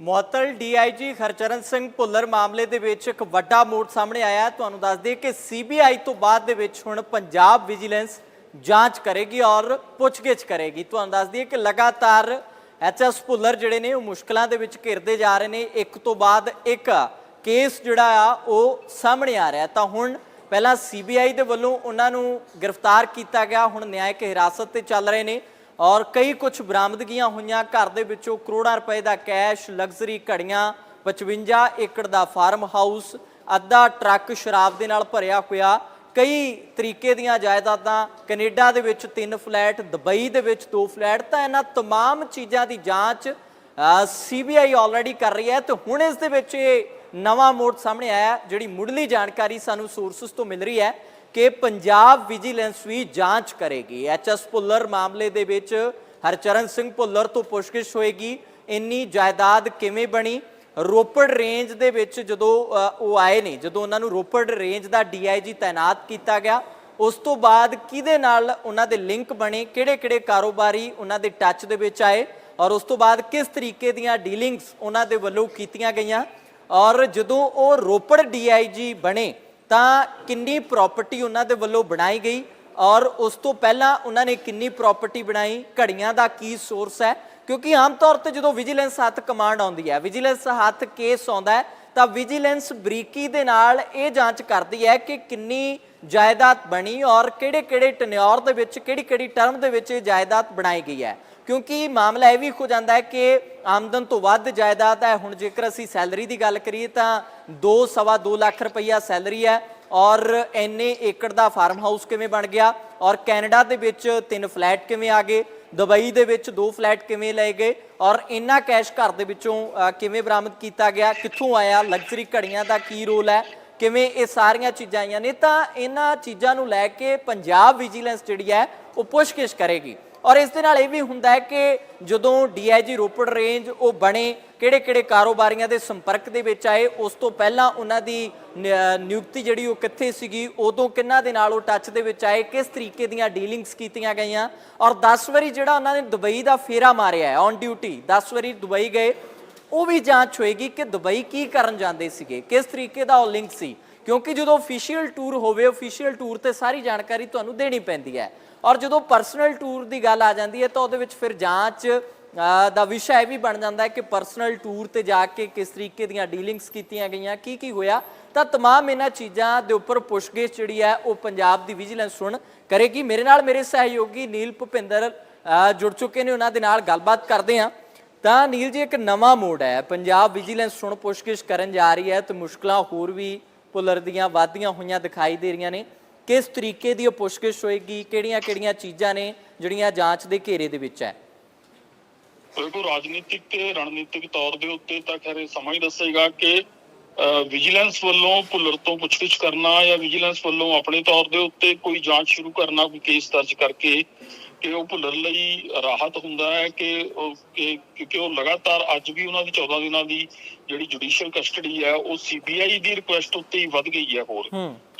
ਮੁਅੱਤਲ ਡੀਆਈਜੀ ਹਰਚਰਨ ਸਿੰਘ ਭੁੱਲਰ ਮਾਮਲੇ ਦੇ ਵਿੱਚ ਇੱਕ ਵੱਡਾ ਮੋੜ ਸਾਹਮਣੇ ਆਇਆ ਹੈ। ਤੁਹਾਨੂੰ ਦੱਸ ਦਈਏ ਕਿ ਸੀਬੀਆਈ ਤੋਂ ਬਾਅਦ ਦੇ ਵਿੱਚ ਹੁਣ ਪੰਜਾਬ ਵਿਜੀਲੈਂਸ ਜਾਂਚ ਕਰੇਗੀ ਔਰ ਪੁੱਛਗਿੱਛ ਕਰੇਗੀ। ਤੁਹਾਨੂੰ ਦੱਸ ਦਈਏ ਕਿ ਲਗਾਤਾਰ ਐਚਐਸ ਭੁੱਲਰ ਜਿਹੜੇ ਨੇ, ਉਹ ਮੁਸ਼ਕਲਾਂ ਦੇ ਵਿੱਚ ਘਿਰਦੇ ਜਾ ਰਹੇ ਨੇ। ਇੱਕ ਤੋਂ ਬਾਅਦ ਇੱਕ ਕੇਸ ਜਿਹੜਾ ਆ, ਉਹ ਸਾਹਮਣੇ ਆ ਰਿਹਾ ਤਾਂ ਹੁਣ ਪਹਿਲਾਂ ਸੀਬੀਆਈ ਦੇ ਵੱਲੋਂ ਉਹਨਾਂ ਨੂੰ ਗ੍ਰਿਫਤਾਰ ਕੀਤਾ ਗਿਆ। ਹੁਣ ਨਿਆਇਕ ਹਿਰਾਸਤ ਤੇ ਚੱਲ ਰਹੇ ਨੇ। ਔਰ ਕਈ ਕੁਝ ਬਰਾਮਦਗੀਆਂ ਹੋਈਆਂ ਘਰ ਦੇ ਵਿੱਚੋਂ ਕਰੋੜਾਂ ਰੁਪਏ ਦਾ ਕੈਸ਼ ਲਗਜ਼ਰੀ ਘੜੀਆਂ 55 ਏਕੜ ਦਾ ਫਾਰਮ ਹਾਊਸ ਅੱਧਾ ਟਰੱਕ ਸ਼ਰਾਬ ਦੇ ਨਾਲ ਭਰਿਆ ਹੋਇਆ ਕਈ ਤਰੀਕੇ ਦੀਆਂ ਜਾਇਦਾਦਾਂ ਕੈਨੇਡਾ ਦੇ ਵਿੱਚ ਤਿੰਨ ਫਲੈਟ ਦੁਬਈ ਦੇ ਵਿੱਚ ਦੋ ਫਲੈਟ ਤਾਂ ਇਹਨਾਂ तमाम ਚੀਜ਼ਾਂ ਦੀ ਜਾਂਚ ਸੀਬੀਆਈ ਆਲਰੇਡੀ ਕਰ ਰਹੀ ਹੈ ਤੇ ਹੁਣ ਇਸ ਦੇ ਵਿੱਚ ਇਹ ਨਵਾਂ ਮੋੜ ਸਾਹਮਣੇ ਆਇਆ ਹੈ। ਜਿਹੜੀ ਮੁੱਢਲੀ ਜਾਣਕਾਰੀ ਸਾਨੂੰ ਸੋਰਸਸ ਤੋਂ ਮਿਲ ਰਹੀ ਹੈ ਕਿ ਪੰਜਾਬ ਵਿਜੀਲੈਂਸ ਵੀ ਜਾਂਚ ਕਰੇਗੀ। ਐਚਐਸ ਭੁੱਲਰ ਮਾਮਲੇ ਦੇ ਵਿੱਚ ਹਰਚਰਨ ਸਿੰਘ ਭੁੱਲਰ ਤੋਂ ਪੁੱਛਗਿੱਛ ਹੋਏਗੀ, ਇੰਨੀ ਜਾਇਦਾਦ ਕਿਵੇਂ ਬਣੀ? ਰੋਪੜ ਰੇਂਜ ਦੇ ਵਿੱਚ ਜਦੋਂ ਉਹ ਆਏ ਨੇ, ਜਦੋਂ ਉਹਨਾਂ ਨੂੰ ਰੋਪੜ ਰੇਂਜ ਦਾ ਡੀਆਈਜੀ ਤਾਇਨਾਤ ਕੀਤਾ ਗਿਆ, ਉਸ ਤੋਂ ਬਾਅਦ ਕਿਹਦੇ ਨਾਲ ਉਹਨਾਂ ਦੇ ਲਿੰਕ ਬਣੇ, ਕਿਹੜੇ-ਕਿਹੜੇ ਕਾਰੋਬਾਰੀ ਉਹਨਾਂ ਦੇ ਟੱਚ ਦੇ ਵਿੱਚ ਆਏ, ਔਰ ਉਸ ਤੋਂ ਬਾਅਦ ਕਿਸ ਤਰੀਕੇ ਦੀਆਂ ਡੀਲਿੰਗਸ ਉਹਨਾਂ ਦੇ ਵੱਲੋਂ ਕੀਤੀਆਂ ਗਈਆਂ, ਔਰ ਜਦੋਂ ਉਹ ਰੋਪੜ ਡੀਆਈਜੀ ਬਣੇ ਤਾਂ ਕਿੰਨੀ ਪ੍ਰਾਪਰਟੀ ਉਹਨਾਂ ਦੇ ਵੱਲੋਂ ਬਣਾਈ ਗਈ ਔਰ ਉਸ ਤੋਂ ਪਹਿਲਾਂ ਉਹਨਾਂ ਨੇ ਕਿੰਨੀ ਪ੍ਰਾਪਰਟੀ ਬਣਾਈ, ਘੜੀਆਂ ਦਾ ਕੀ ਸੋਰਸ ਹੈ? ਕਿਉਂਕਿ ਆਮ ਤੌਰ ਤੇ ਜਦੋਂ ਵਿਜੀਲੈਂਸ ਹੱਥ ਕਮਾਂਡ ਆਉਂਦੀ ਹੈ ਵਿਜੀਲੈਂਸ ਹੱਥ ਕੇਸ ਆਉਂਦਾ ਹੈ, ਤਾਂ ਵਿਜੀਲੈਂਸ ਬਰੀਕੀ ਦੇ ਨਾਲ ਇਹ ਜਾਂਚ ਕਰਦੀ ਹੈ ਕਿ ਕਿੰਨੀ ਜਾਇਦਾਦ ਬਣੀ ਔਰ ਕਿਹੜੇ-ਕਿਹੜੇ ਟਨਿਓਰ ਦੇ ਵਿੱਚ, ਕਿਹੜੀ-ਕਿਹੜੀ ਟਰਮ ਦੇ ਵਿੱਚ ਇਹ ਜਾਇਦਾਦ ਬਣਾਈ ਗਈ ਹੈ। ਕਿਉਂਕਿ ਮਾਮਲਾ ਇਹ ਵੀ ਹੋ ਜਾਂਦਾ ਹੈ ਕਿ ਆਮਦਨ ਤੋਂ ਵੱਧ ਜਾਇਦਾਦ ਹੈ। ਹੁਣ ਜੇਕਰ ਅਸੀਂ ਸੈਲਰੀ ਦੀ ਗੱਲ ਕਰੀਏ ਤਾਂ 2 ਸਵਾ 2 ਲੱਖ ਰੁਪਈਆ ਸੈਲਰੀ ਹੈ ਔਰ ਐਨੇ ਏਕੜ ਦਾ ਫਾਰਮ ਹਾਊਸ ਕਿਵੇਂ ਬਣ ਗਿਆ ਔਰ ਕੈਨੇਡਾ ਦੇ ਵਿੱਚ ਤਿੰਨ ਫਲੈਟ ਕਿਵੇਂ ਆ ਗਏ, ਦੁਬਈ ਦੇ ਵਿੱਚ ਦੋ ਫਲੈਟ ਕਿਵੇਂ ਲਏ ਗਏ ਔਰ ਇੰਨਾ ਕੈਸ਼ ਘਰ ਦੇ ਵਿੱਚੋਂ ਕਿਵੇਂ ਬਰਾਮਦ ਕੀਤਾ ਗਿਆ, ਕਿੱਥੋਂ ਆਇਆ ਲਗਜ਼ਰੀ ਘੜੀਆਂ ਦਾ ਕੀ ਰੋਲ ਹੈ, ਕਿਵੇਂ ਇਹ ਸਾਰੀਆਂ ਚੀਜ਼ਾਂ ਆਈਆਂ ਨੇ ਤਾਂ ਇਹਨਾਂ ਚੀਜ਼ਾਂ ਨੂੰ ਲੈ ਕੇ ਪੰਜਾਬ ਵਿਜੀਲੈਂਸ ਜਿਹੜੀ ਹੈ ਉਹ ਪੁੱਛਗਿੱਛ ਕਰੇਗੀ। ਔਰ ਇਸ ਦੇ ਨਾਲ ਇਹ ਵੀ ਹੁੰਦਾ ਹੈ ਕਿ ਜਦੋਂ ਡੀਆਈਜੀ ਰੋਪੜ ਰੇਂਜ ਉਹ ਬਣੇ, ਕਿਹੜੇ-ਕਿਹੜੇ ਕਾਰੋਬਾਰੀਆਂ ਦੇ ਸੰਪਰਕ ਦੇ ਵਿੱਚ ਆਏ, ਉਸ ਤੋਂ ਪਹਿਲਾਂ ਉਹਨਾਂ ਦੀ ਨ- ਨਿਯੁਕਤੀ ਜਿਹੜੀ ਉਹ ਕਿੱਥੇ ਸੀਗੀ, ਉਦੋਂ ਕਿੰਨਾ ਦੇ ਨਾਲ ਉਹ ਟੱਚ ਦੇ ਵਿੱਚ ਆਏ, ਕਿਸ ਤਰੀਕੇ ਦੀਆਂ ਡੀਲਿੰਗਸ ਕੀਤੀਆਂ ਗਈਆਂ, ਔਰ 10 ਵਾਰੀ ਜਿਹੜਾ ਉਹਨਾਂ ਨੇ ਦੁਬਈ ਦਾ ਫੇਰਾ ਮਾਰਿਆ ਹੈ ਔਨ ਡਿਊਟੀ 10 ਵਾਰੀ ਦੁਬਈ ਗਏ, ਉਹ ਵੀ ਜਾਂਚ ਹੋਏਗੀ ਕਿ ਦੁਬਈ ਕੀ ਕਰਨ ਜਾਂਦੇ ਸੀਗੇ, ਕਿਸ ਤਰੀਕੇ ਦਾ ਉਹ ਲਿੰਕ ਸੀ ਕਿਉਂਕਿ ਜਦੋਂ ਅਫੀਸ਼ੀਅਲ ਟੂਰ ਹੋਵੇ ਅਫੀਸ਼ੀਅਲ ਟੂਰ ਤੇ ਸਾਰੀ ਜਾਣਕਾਰੀ ਤੁਹਾਨੂੰ ਦੇਣੀ ਪੈਂਦੀ ਹੈ ਔਰ ਜਦੋਂ ਪਰਸਨਲ ਟੂਰ ਦੀ ਗੱਲ ਆ ਜਾਂਦੀ ਹੈ ਤਾਂ ਉਹਦੇ ਵਿੱਚ ਫਿਰ ਜਾਂਚ ਅ, ਦਾ ਵਿਸ਼ਾ ਇਹ ਵੀ ਬਣ ਜਾਂਦਾ ਹੈ ਕਿ ਪਰਸਨਲ ਟੂਰ ਤੇ ਜਾ ਕੇ ਕਿਸ ਤਰੀਕੇ ਦੀਆਂ ਡੀਲਿੰਗਸ ਕੀਤੀਆਂ ਗਈਆਂ ਕੀ ਕੀ ਹੋਇਆ ਤਾਂ तमाम ਇਹਨਾਂ ਚੀਜ਼ਾਂ ਦੇ ਉੱਪਰ ਪੁੱਛਗਿੱਛ ਜਿਹੜੀ ਹੈ ਉਹ ਪੰਜਾਬ ਦੀ ਵਿਜੀਲੈਂਸ ਹੁਣ ਕਰੇਗੀ ਮੇਰੇ ਨਾਲ ਮੇਰੇ ਸਹਿਯੋਗੀ ਨੀਲ ਭੁਪਿੰਦਰ ਅ, ਜੁੜ ਚੁੱਕੇ ਨੇ ਉਹਨਾਂ ਦੇ ਨਾਲ ਗੱਲਬਾਤ ਕਰਦੇ ਹਾਂ ਤਾਂ ਨੀਲ ਜੀ ਇੱਕ ਨਵਾਂ ਮੋੜ ਹੈ ਪੰਜਾਬ ਵਿਜੀਲੈਂਸ ਹੁਣ ਪੁੱਛਗਿੱਛ ਕਰਨ ਜਾ ਰਹੀ ਹੈ ਤੇ ਮੁਸ਼ਕਲਾਂ ਹੋਰ ਵੀ ਪੁਲਰ ਵਾਧੀਆਂ ਹੋਈਆਂ ਦਿਖਾਈ ਦੇ ਰਹੀਆਂ ਨੇ। ਕਿਸ ਤਰੀਕੇ ਦੀ ਉਹ ਪੁੱਛਗਿੱਛ ਹੋਏਗੀ? ਕਿਹੜੀਆਂ-ਕਿਹੜੀਆਂ ਚੀਜ਼ਾਂ ਨੇ ਜਿਹੜੀਆਂ ਜਾਂਚ ਦੇ ਘੇਰੇ ਦੇ ਵਿੱਚ ਹੈ? ਦੇਖੋ ਰਾਜਨੀਤਿਕ ਤੇ ਰਣਨੀਤਿਕ ਤੌਰ ਦੇ ਉੱਤੇ ਤਾਂ ਖੈਰ ਇਹ ਸਮਾਂ ਹੀ ਦੱਸੇਗਾ ਕਿ ਵਿਜੀਲੈਂਸ ਵੱਲੋਂ ਭੁੱਲਰ ਤੋਂ ਪੁੱਛਗਿੱਛ ਕਰਨਾ ਜਾਂ ਵਿਜੀਲੈਂਸ ਵੱਲੋਂ ਆਪਣੇ ਤੌਰ ਦੇ ਉੱਤੇ ਕੋਈ ਜਾਂਚ ਸ਼ੁਰੂ ਕਰਨਾ ਕੋਈ ਕੇਸ ਦਰਜ ਕਰਕੇ ਕਿ ਉਹ ਭੁੱਲਰ ਲਈ ਰਾਹਤ ਹੁੰਦਾ ਹੈ ਕਿ ਕਿਉਂਕਿ ਉਹ ਲਗਾਤਾਰ ਅੱਜ ਵੀ ਉਹਨਾਂ ਦੀ 14 ਦਿਨਾਂ ਦੀ ਜਿਹੜੀ ਜੁਡੀਸ਼ੀਅਲ ਕਸਟਡੀ ਹੈ ਉਹ ਸੀਬੀਆਈ ਦੀ ਰਿਕੁਐਸਟ ਉੱਤੇ ਹੀ ਵੱਧ ਗਈ ਹੈ ਹੋਰ।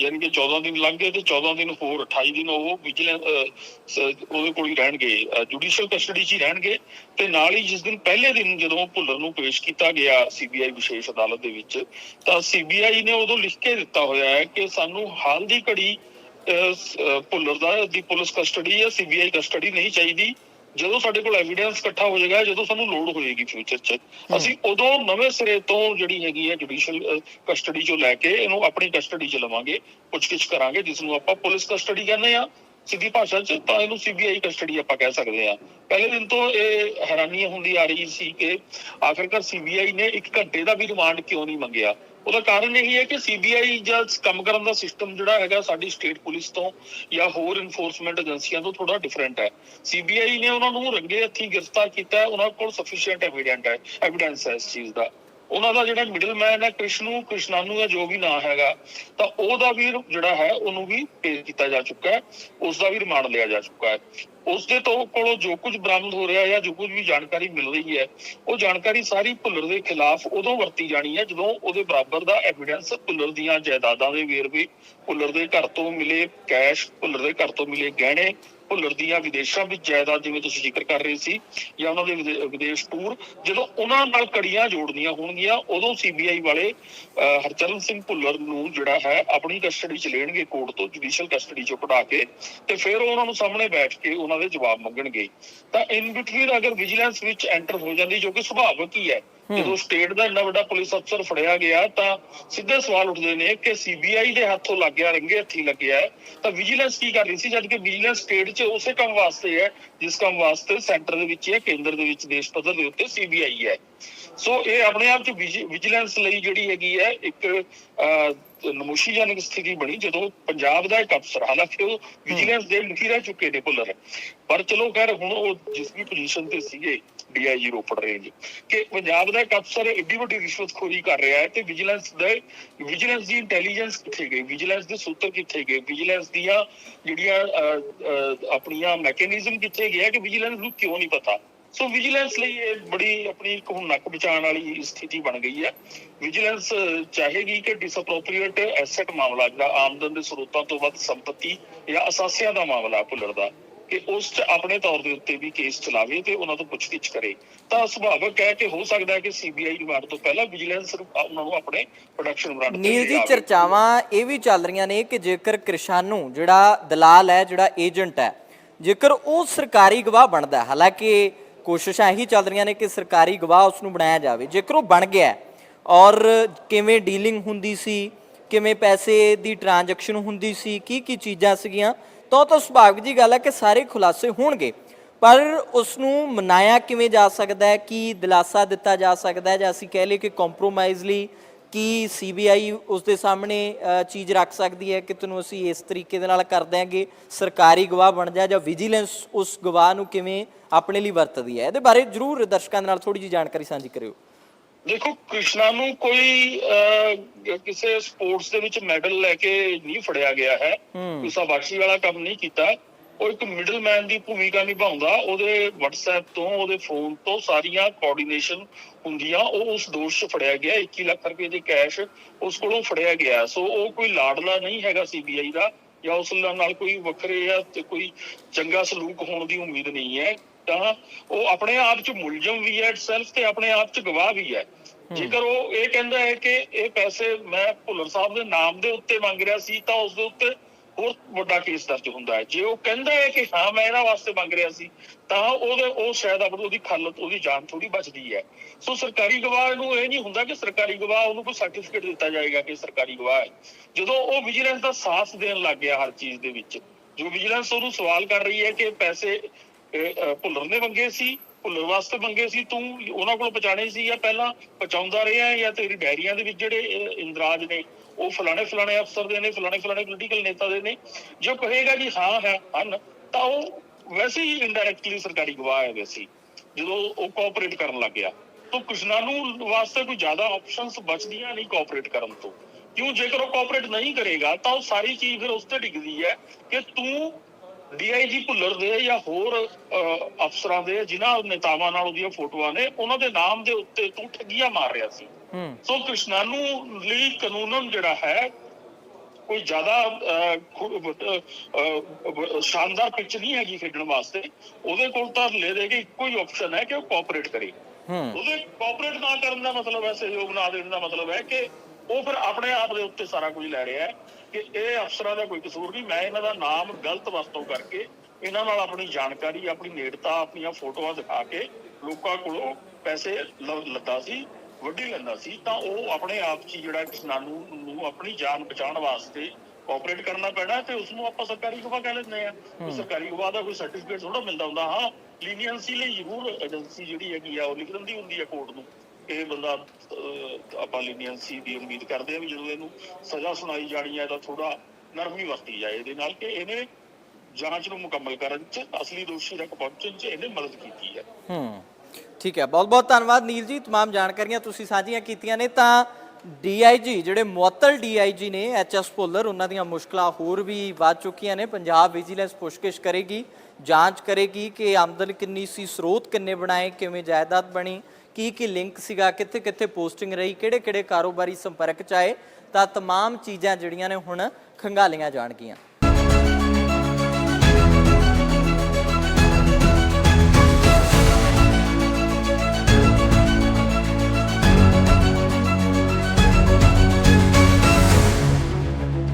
ਯਾਨੀ ਕਿ 14 ਦਿਨ ਲੰਘ ਗਏ ਤੇ 14 ਦਿਨ ਹੋਰ 28 ਦਿਨ ਉਹ ਵਿਜੀਲੈਂਸ ਉਹਦੇ ਕੋਲ ਹੀ ਰਹਿਣਗੇ ਜੁਡੀਸ਼ੀਅਲ ਕਸਟਡੀ 'ਚ ਹੀ ਰਹਿਣਗੇ ਤੇ ਨਾਲ ਹੀ ਜਿਸ ਦਿਨ ਪਹਿਲੇ ਦਿਨ ਜਦੋਂ ਭੁੱਲਰ ਨੂੰ ਪੇਸ਼ ਕੀਤਾ ਗਿਆ ਸੀਬੀਆਈ ਵਿਸ਼ੇਸ਼ ਅਦਾਲਤ ਦੇ ਵਿੱਚ ਤਾਂ ਸੀਬੀਆਈ ਨੇ ਉਦੋਂ ਲਿਖ ਕੇ ਦਿੱਤਾ ਹੋਇਆ ਹੈ ਕਿ ਸਾਨੂੰ ਹਾਲ ਦੀ ਘੜੀ ਭੁੱਲਰ ਦਾ ਦੀ ਪੁਲਿਸ ਕਸਟਡੀ ਜਾਂ ਸੀਬੀਆਈ ਕਸਟਡੀ ਨਹੀਂ ਚਾਹੀਦੀ। ਜਦੋਂ ਸਾਡੇ ਕੋਲ ਐਵੀਡੈਂਸ ਇਕੱਠਾ ਹੋ ਜਾਏਗਾ ਜਦੋਂ ਸਾਨੂੰ ਲੋੜ ਹੋਏਗੀ ਫਿਊਚਰ 'ਚ। ਅਸੀਂ ਉਦੋਂ ਨਵੇਂ ਸਿਰੇ ਤੋਂ ਜਿਹੜੀ ਹੈਗੀ ਹੈ ਜੁਡੀਸ਼ੀਅਲ ਕਸਟਡੀ ਚੋਂ ਲੈ ਕੇ ਇਹਨੂੰ ਆਪਣੀ ਕਸਟਡੀ 'ਚ ਲਵਾਂਗੇ ਪੁੱਛਗਿੱਛ ਕਰਾਂਗੇ ਜਿਸ ਨੂੰ ਆਪਾਂ ਪੁਲਿਸ ਕਸਟਡੀ ਕਹਿੰਦੇ ਆ ਸਿੱਧੀ ਭਾਸ਼ਾ 'ਚ ਤਾਂ ਇਹਨੂੰ ਸੀਬੀਆਈ ਕਸਟਡੀ ਆਪਾਂ ਕਹਿ ਸਕਦੇ ਆ ਪਹਿਲੇ ਦਿਨ ਤੋਂ ਇਹ ਹੈਰਾਨੀ ਹੁੰਦੀ ਆ ਰਹੀ ਸੀ ਕਿ ਆਖਰਕਾਰ ਸੀਬੀਆਈ ਨੇ 1 ਘੰਟੇ ਦਾ ਵੀ ਰਿਮਾਂਡ ਕਿਉਂ ਨਹੀਂ ਮੰਗਿਆ? ਉਹਦਾ ਕਾਰਨ ਇਹ ਹੈ ਕਿ ਸੀਬੀਆਈ ਜਾਂ ਕੰਮ ਕਰਨ ਦਾ ਸਿਸਟਮ ਜਿਹੜਾ ਹੈਗਾ ਸਾਡੀ ਸਟੇਟ ਪੁਲਿਸ ਤੋਂ ਜਾਂ ਹੋਰ ਇਨਫੋਰਸਮੈਂਟ ਏਜੰਸੀਆਂ ਤੋਂ ਥੋੜਾ ਡਿਫਰੈਂਟ ਹੈ। ਸੀਬੀਆਈ ਨੇ ਉਹਨਾਂ ਨੂੰ ਰੰਗੇ ਹੱਥੀਂ ਗ੍ਰਿਫਤਾਰ ਕੀਤਾ ਉਹਨਾਂ ਕੋਲ ਸਫੀਸ਼ੀਐਂਟ ਐਵੀਡੈਂਟ ਹੈ ਐਵੀਡੈਂਸ ਹੈ ਇਸ ਚੀਜ਼ ਦਾ। ਉਹਨਾਂ ਦਾ ਜਿਹੜਾ ਮਿਡਲਮੈਨ ਹੈ, ਕ੍ਰਿਸ਼ਨੂ, ਕ੍ਰਿਸ਼ਨਾਨੂ ਦਾ ਜੋ ਵੀ ਨਾਂ ਹੈਗਾ, ਤਾਂ ਉਹਦਾ ਵੀ ਜਿਹੜਾ ਹੈ, ਉਹਨੂੰ ਵੀ ਪੇਸ਼ ਕੀਤਾ ਜਾ ਚੁੱਕਾ ਹੈ ਉਸ ਦਾ ਵੀ ਰਿਮਾਂਡ ਲਿਆ ਜਾ ਚੁੱਕਾ ਹੈ। ਉਸ ਦੇ ਤੋਂ ਕੋਲੋਂ ਜੋ ਕੁਝ ਬਰਾਮਦ ਹੋ ਰਿਹਾ ਹੈ ਜੋ ਕੁਝ ਵੀ ਜਾਣਕਾਰੀ ਮਿਲ ਰਹੀ ਹੈ, ਉਹ ਜਾਣਕਾਰੀ ਸਾਰੀ ਭੁੱਲਰ ਦੇ ਖਿਲਾਫ ਉਦੋਂ ਵਰਤੀ ਜਾਣੀ ਹੈ ਜਦੋਂ ਉਹਦੇ ਬਰਾਬਰ ਦਾ ਐਵੀਡੈਂਸ ਭੁੱਲਰ ਦੀਆਂ ਜਾਇਦਾਦਾਂ ਦੇ ਵੇਰਵੇ, ਭੁੱਲਰ ਦੇ ਘਰ ਤੋਂ ਮਿਲੇ ਕੈਸ਼ ਭੁੱਲਰ ਦੇ ਘਰ ਤੋਂ ਮਿਲੇ ਗਹਿਣੇ ਭੁੱਲਰ ਦੀਆਂ ਵਿਦੇਸ਼ਾਂ ਵਿੱਚ ਜਾਇਦਾਦ ਜਿਵੇਂ ਤੁਸੀਂ ਜ਼ਿਕਰ ਕਰ ਰਹੇ ਸੀ ਜਾਂ ਉਹਨਾਂ ਦੇ ਵਿਦੇਸ਼ ਟੂਰ ਜਦੋਂ ਉਹਨਾਂ ਨਾਲ ਕੜੀਆਂ ਜੋੜਨੀਆਂ ਹੋਣਗੀਆਂ ਉਦੋਂ ਸੀਬੀਆਈ ਵਾਲੇ ਅਹ, ਹਰਚਰਨ ਸਿੰਘ ਭੁੱਲਰ ਨੂੰ ਜਿਹੜਾ ਹੈ ਆਪਣੀ ਕਸਟਡੀ ਚ ਲੈਣਗੇ ਕੋਰਟ ਤੋਂ ਜੁਡੀਸ਼ੀਅਲ ਕਸਟਡੀ ਚੋਂ ਕਢਾ ਕੇ ਤੇ ਫਿਰ ਉਹਨਾਂ ਨੂੰ ਸਾਹਮਣੇ ਬੈਠ ਕੇ ਉਹਨਾਂ ਦੇ ਜਵਾਬ ਮੰਗਣਗੇ। ਤਾਂ ਇਨ ਬਿਟਵੀਨ ਅਗਰ ਵਿਜੀਲੈਂਸ ਵਿੱਚ ਐਂਟਰ ਹੋ ਜਾਂਦੀ ਜੋ ਕਿ ਸੁਭਾਵਿਕ ਹੀ ਹੈ ਜਦੋਂ ਸਟੇਟ ਦਾ ਇੰਨਾ ਵੱਡਾ ਪੁਲਿਸ ਅਫਸਰ ਫੜਿਆ ਗਿਆ ਤਾਂ ਸਿੱਧੇ ਸਵਾਲ ਉੱਠਦੇ ਨੇ ਕਿ ਸੀਬੀਆਈ ਦੇ ਹੱਥੋਂ ਲੱਗ ਗਿਆ ਰੰਗੇ ਹੱਥੀ ਲੱਗਿਆ ਤਾਂ ਵਿਜੀਲੈਂਸ ਕੀ ਕਰ ਰਹੀ ਸੀ ਜਦ ਕਿ ਵਿਜੀਲੈਂਸ ਸਟੇਟ 'ਚ ਉਸੇ ਕੰਮ ਵਾਸਤੇ ਹੈ ਜਿਸ ਕੰਮ ਵਾਸਤੇ ਸੈਂਟਰ ਦੇ ਵਿੱਚ ਹੈ ਕੇਂਦਰ ਦੇ ਵਿੱਚ ਦੇਸ਼ ਪੱਧਰ ਦੇ ਉੱਤੇ ਸੀਬੀਆਈ ਹੈ। ਸੋ ਇਹ ਆਪਣੇ ਆਪ 'ਚ ਵਿਜੀਲੈਂਸ ਲਈ ਜਿਹੜੀ ਹੈਗੀ ਹੈ ਇੱਕ ਨਮੋਸ਼ੀਜਨਕ ਸਥਿਤੀ ਬਣੀ ਜਦੋਂ ਪੰਜਾਬ ਦਾ ਇੱਕ ਅਫਸਰ ਹਾਲਾਂਕਿ ਉਹ ਵਿਜੀਲੈਂਸ ਦੇ ਮੁਖੀ ਰਹਿ ਚੁੱਕੇ ਨੇ ਭੁੱਲਰ। ਪਰ ਚਲੋ ਖੈਰ ਹੁਣ ਉਹ ਜਿਸ ਵੀ ਪੋਜੀਸ਼ਨ ਤੇ ਸੀਗੇ ਡੀਆਈਜੀ ਰੋਪੜ ਰੇਂਜ ਕਿ ਪੰਜਾਬ ਦਾ ਇੱਕ ਅਫਸਰ ਏਡੀ ਵੱਡੀ ਰਿਸ਼ਵਤਖੋਰੀ ਕਰ ਰਿਹਾ ਹੈ ਤੇ ਵਿਜੀਲੈਂਸ ਦੇ ਵਿਜੀਲੈਂਸ ਦੀ ਇੰਟੈਲੀਜੈਂਸ ਕਿੱਥੇ ਗਈ? ਵਿਜੀਲੈਂਸ ਦੇ ਸੂਤਰ ਕਿੱਥੇ ਗਏ? ਵਿਜੀਲੈਂਸ ਦੀਆਂ ਜਿਹੜੀਆਂ ਆਪਣੀਆਂ ਮੈਕੈਨਿਜ਼ਮ ਕਿੱਥੇ ਗਿਆ ਕਿ ਵਿਜੀਲੈਂਸ ਨੂੰ ਕਿਉਂ ਨਹੀਂ ਪਤਾ? ਸੋ ਵਿਜੀਲੈਂਸ ਲਈ ਇਹ ਬੜੀ ਆਪਣੀ ਇੱਕ ਹੁਣ ਨੱਕ ਬਚਾਉਣ ਵਾਲੀ ਸਥਿਤੀ ਬਣ ਗਈ ਹੈ। ਵਿਜੀਲੈਂਸ ਚਾਹੇਗੀ ਕਿ ਡਿਸਅਪਰੋਪਰੀਏਟ ਐਸੈਟ ਮਾਮਲਾ ਜਿਹੜਾ ਆਮਦਨ ਦੇ ਸਰੋਤਾਂ ਤੋਂ ਵੱਧ ਸੰਪਤੀ ਜਾਂ ਅਸਾਸਿਆਂ ਦਾ ਮਾਮਲਾ ਭੁੱਲਰ ਦਾ ਕਿ ਉਸ 'ਚ ਆਪਣੇ ਤੌਰ ਦੇ ਉੱਤੇ ਵੀ ਕੇਸ ਚਲਾਵੇ ਤੇ ਉਹਨਾਂ ਤੋਂ ਪੁੱਛਗਿੱਛ ਕਰੇ। ਤਾਂ ਸੁਭਾਵਕ ਹੈ ਕਿ ਹੋ ਸਕਦਾ ਹੈ ਕਿ ਸੀਬੀਆਈ ਰਿਮਾਂਡ ਤੋਂ ਪਹਿਲਾਂ ਵਿਜੀਲੈਂਸ ਉਹਨਾਂ ਨੂੰ ਆਪਣੇ ਪ੍ਰੋਡਕਸ਼ਨ ਬ੍ਰਾਂਡ ਨੀਲ ਜੀ ਚਰਚਾਵਾਂ ਇਹ ਵੀ ਚੱਲ ਰਹੀਆਂ ਨੇ ਕਿ ਜੇਕਰ ਕਿਰਸ਼ਾਨੂ ਜਿਹੜਾ ਦਲਾਲ ਹੈ ਜਿਹੜਾ ਏਜੰਟ ਹੈ ਜੇਕਰ ਉਹ ਸਰਕਾਰੀ ਗਵਾਹ ਬਣਦਾ ਹੈ, ਹਾਲਾਂਕਿ ਕੋਸ਼ਿਸ਼ਾਂ ਇਹੀ ਚੱਲ ਰਹੀਆਂ ਨੇ ਕਿ ਸਰਕਾਰੀ ਗਵਾਹ ਉਸ ਨੂੰ ਬਣਾਇਆ ਜਾਵੇ। ਜੇਕਰ ਉਹ ਬਣ ਗਿਆ ਔਰ ਕਿਵੇਂ ਡੀਲਿੰਗ ਹੁੰਦੀ ਸੀ, ਕਿਵੇਂ ਪੈਸੇ ਦੀ ਟ੍ਰਾਂਜੈਕਸ਼ਨ ਹੁੰਦੀ ਸੀ ਕੀ ਕੀ ਚੀਜ਼ਾਂ ਸੀਗੀਆਂ, ਤਾਂ ਉਹ ਤਾਂ ਸੁਭਾਵਿਕ ਜੀ ਗੱਲ ਹੈ ਕਿ ਸਾਰੇ ਖੁਲਾਸੇ ਹੋਣਗੇ। ਪਰ ਉਸ ਨੂੰ ਮਨਾਇਆ ਕਿਵੇਂ ਜਾ ਸਕਦਾ ਹੈ, ਕੀ ਦਿਲਾਸਾ ਦਿੱਤਾ ਜਾ ਸਕਦਾ ਹੈ, ਜਾਂ ਅਸੀਂ ਕਹਿ ਲਈਏ ਕਿ ਕੰਪਰੋਮਾਈਜ਼ ਲਈ ਕੀ ਸੀਬੀਆਈ ਉਸ ਦੇ ਸਾਹਮਣੇ ਚੀਜ਼ ਰੱਖ ਸਕਦੀ ਹੈ ਕਿ ਤੈਨੂੰ ਅਸੀਂ ਇਸ ਤਰੀਕੇ ਦੇ ਨਾਲ ਕਰ ਦਿਆਂਗੇ? ਸਰਕਾਰੀ ਗਵਾਹ ਬਣ ਜਾ ਜਾਂ ਵਿਜੀਲੈਂਸ ਉਸ ਗਵਾਹ ਨੂੰ ਕਿਵੇਂ ਆਪਣੇ ਲਈ ਵਰਤਦੀ ਹੈ? ਇਹਦੇ ਬਾਰੇ ਜਰੂਰ ਦਰਸ਼ਕਾਂ ਦੇ ਨਾਲ ਥੋੜੀ ਜਿਹੀ ਜਾਣਕਾਰੀ ਸਾਂਝੀ ਕਰਿਓ। ਦੇਖੋ ਕ੍ਰਿਸ਼ਨਾ ਨੂੰ ਕੋਈ ਕਿਸੇ ਸਪੋਰਟਸ ਦੇ ਵਿੱਚ ਮੈਡਲ ਲੈ ਕੇ ਨਹੀਂ ਫੜਿਆ ਗਿਆ ਹੈ। ਕੋਈ ਸਾਬਾਸ਼ੀ ਵਾਲਾ ਕੰਮ ਨਹੀਂ ਕੀਤਾ। ਉਹ ਇੱਕ ਮਿਡਲਮੈਨ ਦੀ ਭੂਮਿਕਾ ਨਿਭਾਉਂਦਾ ਉਹਦੇ WhatsApp ਤੋਂ ਉਹਦੇ ਫੋਨ ਤੋਂ ਸਾਰੀਆਂ ਕੋਆਰਡੀਨੇਸ਼ਨ ਹੁੰਦੀਆਂ ਉਹ ਉਸ ਦੋਸ਼ 'ਚ ਫੜਿਆ ਗਿਆ 21 ਲੱਖ ਰੁਪਏ ਦੇ ਕੈਸ਼ ਉਸ ਕੋਲੋਂ ਫੜਿਆ ਗਿਆ। ਸੋ ਉਹ ਕੋਈ ਲਾਡਲਾ ਨਹੀਂ ਹੈਗਾ ਸੀਬੀਆਈ ਦਾ ਜਾਂ ਉਸ ਨਾਲ ਕੋਈ ਵੱਖਰੇ ਜਾਂ ਤੇ ਕੋਈ ਚੰਗਾ ਸਲੂਕ ਹੋਣ ਦੀ ਉਮੀਦ ਨਹੀਂ ਹੈ। ਤਾਂ ਉਹ ਆਪਣੇ ਆਪ 'ਚ ਮੁਲਜ਼ਮ ਵੀ ਹੈ ਇਟਸੈਲਫ ਤੇ ਆਪਣੇ ਆਪ 'ਚ ਗਵਾਹ ਵੀ ਹੈ। ਜੇਕਰ ਉਹ ਇਹ ਕਹਿੰਦਾ ਹੈ ਕਿ ਇਹ ਪੈਸੇ ਮੈਂ ਭੁੱਲਰ ਸਾਹਿਬ ਦੇ ਨਾਮ ਦੇ ਉੱਤੇ ਮੰਗ ਰਿਹਾ ਸੀ ਤਾਂ ਉਸ ਦੇ ਉੱਤੇ ਹੋਰ ਵੱਡਾ ਕੇਸ ਦਰਜ ਹੁੰਦਾ ਹੈ। ਜੇ ਉਹ ਕਹਿੰਦਾ ਹੈ ਕਿ ਹਾਂ, ਮੈਂ ਇਹਨਾਂ ਵਾਸਤੇ ਮੰਗ ਰਿਹਾ ਸੀ, ਤਾਂ ਉਹਦੇ, ਉਹ ਸ਼ਾਇਦ ਆਪਣੀ ਉਹਦੀ ਖਲਤ ਉਹਦੀ ਜਾਨ ਥੋੜੀ ਬਚਦੀ ਹੈ। ਸੋ ਸਰਕਾਰੀ ਗਵਾਹ ਨੂੰ ਇਹ ਨਹੀਂ ਹੁੰਦਾ ਕਿ ਸਰਕਾਰੀ ਗਵਾਹ ਉਹਨੂੰ ਕੋਈ ਸਰਟੀਫਿਕੇਟ ਦਿੱਤਾ ਜਾਏਗਾ ਕਿ ਸਰਕਾਰੀ ਗਵਾਹ ਹੈ। ਜਦੋਂ ਉਹ ਵਿਜੀਲੈਂਸ ਦਾ ਸਾਥ ਦੇਣ ਲੱਗ ਗਿਆ ਹਰ ਚੀਜ਼ ਦੇ ਵਿੱਚ ਜੋ ਵਿਜੀਲੈਂਸ ਉਹਨੂੰ ਸਵਾਲ ਕਰ ਰਹੀ ਹੈ ਕਿ ਪੈਸੇ ਭੁੱਲਰ ਨੇ ਮੰਗੇ ਸੀ ਭੁੱਲਰ ਵਾਸਤੇ ਮੰਗੇ ਸੀ, ਤੂੰ ਉਹਨਾਂ ਕੋਲ ਪਹੁੰਚਾਣੇ ਸੀ ਜਾਂ ਪਹਿਲਾਂ ਪਹੁੰਚਾਉਂਦਾ ਰਿਹਾ ਜਾਂ ਤੇਰੀ ਡਾਇਰੀਆਂ ਦੇ ਵਿੱਚ ਜਿਹੜੇ ਇੰਦਰਾਜ ਨੇ, ਉਹ ਫਲਾਣੇ ਫਲਾਣੇ ਅਫਸਰ ਦੇ ਨੇ, ਫਲਾਣੇ ਫਲਾਣੇ ਪੋਲੀਟੀਕਲ ਨੇਤਾ ਦੇ ਨੇ, ਜੋ ਕਹੇਗਾ ਜੀ ਹਾਂ, ਹੈ, ਹਨ, ਤਾਂ ਉਹ ਵੈਸੇ ਹੀ ਇਨਡਾਇਰੈਕਟਲੀ ਸਰਕਾਰੀ ਗਵਾਹ ਹੈ ਵੈਸੇ ਜਦੋਂ ਉਹ ਕੋਆਪਰੇਟ ਕਰਨ ਲੱਗ ਗਿਆ। ਤਾਂ ਕ੍ਰਿਸ਼ਨਾ ਨੂੰ ਵਾਸਤੇ ਕੋਈ ਜ਼ਿਆਦਾ ਆਪਸ਼ਨਸ ਬਚਦੀਆਂ ਨਹੀਂ ਕੋਆਪਰੇਟ ਕਰਨ ਤੋਂ। ਕਿਉਂ? ਜੇਕਰ ਉਹ ਕੋਆਪਰੇਟ ਨਹੀਂ ਕਰੇਗਾ, ਤਾਂ ਉਹ ਸਾਰੀ ਚੀਜ਼ ਫਿਰ ਉਸ ਤੇ ਡਿੱਗਦੀ ਹੈ ਕਿ ਤੂੰ ਡੀਆਈਜੀ ਭੁੱਲਰ ਦੇ ਜਾਂ ਹੋਰ ਅਫਸਰਾਂ ਦੇ ਜਿਨ੍ਹਾਂ ਨੇਤਾਵਾਂ ਨਾਲ ਉਹਦੀਆਂ ਫੋਟੋਆਂ ਨੇ ਉਹਨਾਂ ਦੇ ਨਾਮ ਦੇ ਉੱਤੇ ਤੂੰ ਠੱਗੀਆਂ ਮਾਰ ਰਿਹਾ ਸੀ। ਸੋ ਕ੍ਰਿਸ਼ਨਾ ਨੂੰ ਲਈ ਕਾਨੂੰਨਨ ਜਿਹੜਾ ਹੈ ਕੋਈ ਜ਼ਿਆਦਾ ਸ਼ਾਨਦਾਰ ਪਿੱਚ ਨਹੀਂ ਹੈਗੀ ਖੇਡਣ ਵਾਸਤੇ। ਉਹਦੇ ਕੋਲ ਤਾਂ ਲੈ ਦੇ ਕੇ ਇੱਕੋ ਹੀ ਆਪਸ਼ਨ ਹੈ ਕਿ ਉਹ ਕੋਆਪਰੇਟ ਕਰੇ। ਉਹਦੇ ਕੋਆਪਰੇਟ ਨਾ ਕਰਨ ਦਾ ਮਤਲਬ ਹੈ ਸਹਿਯੋਗ ਨਾ ਦੇਣ ਦਾ ਮਤਲਬ ਹੈ ਕਿ ਉਹ ਫਿਰ ਆਪਣੇ ਆਪ ਦੇ ਉੱਤੇ ਸਾਰਾ ਕੁਝ ਲੈ ਰਿਹਾ ਹੈ। ਕਿ ਇਹ ਅਫਸਰਾਂ ਦਾ ਕੋਈ ਕਸੂਰ ਨਹੀਂ ਮੈਂ ਇਹਨਾਂ ਦਾ ਨਾਮ ਗਲਤ ਵਰਤੋਂ ਕਰਕੇ ਇਹਨਾਂ ਨਾਲ ਆਪਣੀ ਜਾਣਕਾਰੀ ਆਪਣੀ ਨੇੜਤਾ ਆਪਣੀਆਂ ਫੋਟੋਆਂ ਦਿਖਾ ਕੇ ਲੋਕਾਂ ਕੋਲੋਂ ਪੈਸੇ ਲੱਦਾ ਸੀ ਵੱਡੀ ਲੈਂਦਾ ਸੀ ਤਾਂ ਉਹ ਆਪਣੇ ਆਪ 'ਚ ਜਿਹੜਾ ਕਿਸਾਨੂੰ ਨੂੰ ਆਪਣੀ ਜਾਨ ਬਚਾਉਣ ਵਾਸਤੇ ਕੋਆਪਰੇਟ ਕਰਨਾ ਪੈਣਾ ਤੇ ਉਸ ਨੂੰ ਆਪਾਂ ਸਰਕਾਰੀ ਗਵਾਹ ਕਹਿ ਲੈਂਦੇ ਆ ਸਰਕਾਰੀ ਗਵਾਹ ਦਾ ਕੋਈ ਸਰਟੀਫਿਕੇਟ ਥੋੜਾ ਮਿਲਦਾ ਹੁੰਦਾ ਹਾਂ ਲੀਨੀਅੰਸੀ ਲਈ ਜ਼ਰੂਰ ਏਜੰਸੀ ਜਿਹੜੀ ਹੈਗੀ ਆ ਉਹ ਲਿਖ ਦਿੰਦੀ ਹੁੰਦੀ ਆ ਕੋਰਟ ਨੂੰ। ਇਹ ਬੰਦਾ ਅਹ, ਆਪਾਂ ਲੀਨੀਅੰਸੀ ਦੀ ਉਮੀਦ ਕਰਦੇ ਆ ਵੀ ਜਦੋਂ ਇਹਨੂੰ ਸਜ਼ਾ ਸੁਣਾਈ ਜਾਣੀ ਹੈ ਤਾਂ ਥੋੜਾ ਨਰਮੀ ਵਰਤੀ ਜਾਏ ਇਹਦੇ ਨਾਲ ਕਿ ਇਹਨੇ ਜਾਂਚ ਨੂੰ ਮੁਕੰਮਲ ਕਰਨ 'ਚ ਅਸਲੀ ਦੋਸ਼ੀ ਤੱਕ ਪਹੁੰਚਣ 'ਚ ਇਹਨੇ ਮਦਦ ਕੀਤੀ ਹੈ ਹੂੰ ਠੀਕ ਹੈ ਬਹੁਤ ਬਹੁਤ ਧੰਨਵਾਦ ਨੀਲ ਜੀ तमाम ਜਾਣਕਾਰੀਆਂ ਤੁਸੀਂ ਸਾਂਝੀਆਂ ਕੀਤੀਆਂ ਨੇ ਤਾਂ ਡੀਆਈਜੀ ਜਿਹੜੇ ਮੁਅੱਤਲ ਡੀਆਈਜੀ ਨੇ ਐਚਐਸ ਭੁੱਲਰ ਉਹਨਾਂ ਦੀਆਂ ਮੁਸ਼ਕਲਾਂ ਹੋਰ ਵੀ ਵੱਧ ਚੁੱਕੀਆਂ ਨੇ ਪੰਜਾਬ ਵਿਜੀਲੈਂਸ ਪੁੱਛਗਿੱਛ ਕਰੇਗੀ ਜਾਂਚ ਕਰੇਗੀ ਕਿ ਆਮਦਨ ਕਿੰਨੀ ਸੀ ਸਰੋਤ ਕਿੰਨੇ ਬਣਾਏ ਕਿਵੇਂ ਜਾਇਦਾਦ ਬਣੀ ਕੀ ਕੀ ਲਿੰਕ ਸੀਗਾ ਕਿੱਥੇ ਕਿੱਥੇ ਪੋਸਟਿੰਗ ਰਹੀ ਕਿਹੜੇ ਕਿਹੜੇ ਕਾਰੋਬਾਰੀ ਸੰਪਰਕ ਚ ਆਏ ਤਾਂ तमाम ਚੀਜ਼ਾਂ ਜਿਹੜੀਆਂ ਨੇ ਹੁਣ ਖੰਗਾਲੀਆਂ ਜਾਣਗੀਆਂ